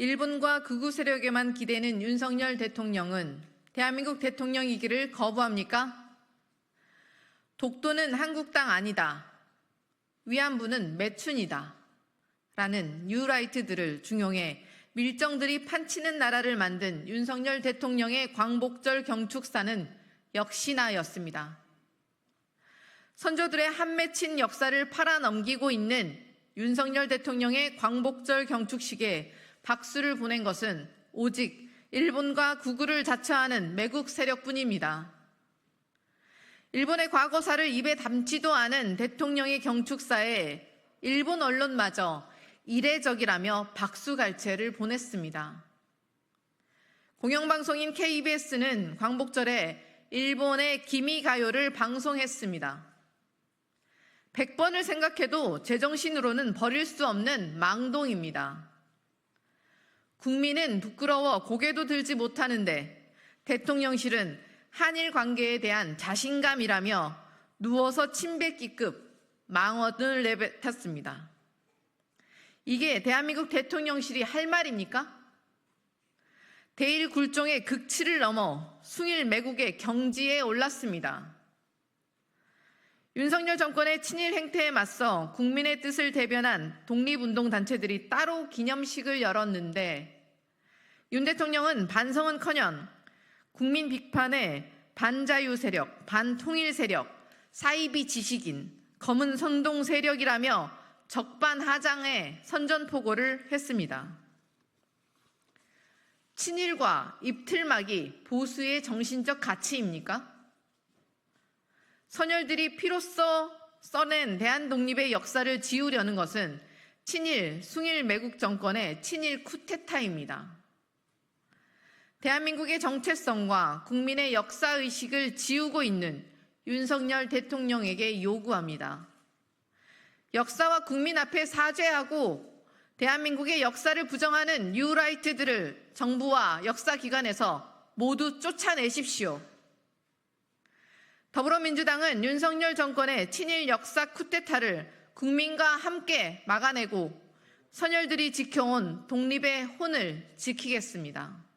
일본과 극우 세력에만 기대는 윤석열 대통령은 대한민국 대통령이기를 거부합니까? 독도는 한국 땅 아니다. 위안부는 매춘이다. 라는 뉴라이트들을 중용해 밀정들이 판치는 나라를 만든 윤석열 대통령의 광복절 경축사는 역시나였습니다. 선조들의 한 맺힌 역사를 팔아넘기고 있는 윤석열 대통령의 광복절 경축식에 박수를 보낸 것은 오직 일본과 구구를 자처하는 매국 세력뿐입니다. 일본의 과거사를 입에 담지도 않은 대통령의 경축사에 일본 언론마저 이례적이라며 박수갈채를 보냈습니다. 공영방송인 KBS는 광복절에 일본의 기미가요를 방송했습니다. 100번을 생각해도 제정신으로는 버릴 수 없는 망동입니다. 국민은 부끄러워 고개도 들지 못하는데 대통령실은 한일 관계에 대한 자신감이라며 누워서 침 뱉기급 망언을 내뱉었습니다. 이게 대한민국 대통령실이 할 말입니까? 대일 굴종의 극치를 넘어 숭일 매국의 경지에 올랐습니다. 윤석열 정권의 친일 행태에 맞서 국민의 뜻을 대변한 독립운동 단체들이 따로 기념식을 열었는데 윤 대통령은 반성은커녕 국민 비판에 반자유 세력, 반통일 세력, 사이비 지식인, 검은 선동 세력이라며 적반하장의 선전포고를 했습니다. 친일과 입틀막이 보수의 정신적 가치입니까? 선열들이 피로써 써낸 대한 독립의 역사를 지우려는 것은 친일, 숭일 매국 정권의 친일 쿠데타입니다. 대한민국의 정체성과 국민의 역사의식을 지우고 있는 윤석열 대통령에게 요구합니다. 역사와 국민 앞에 사죄하고 대한민국의 역사를 부정하는 뉴라이트들을 정부와 역사기관에서 모두 쫓아내십시오. 더불어민주당은 윤석열 정권의 친일 역사 쿠데타를 국민과 함께 막아내고 선열들이 지켜온 독립의 혼을 지키겠습니다.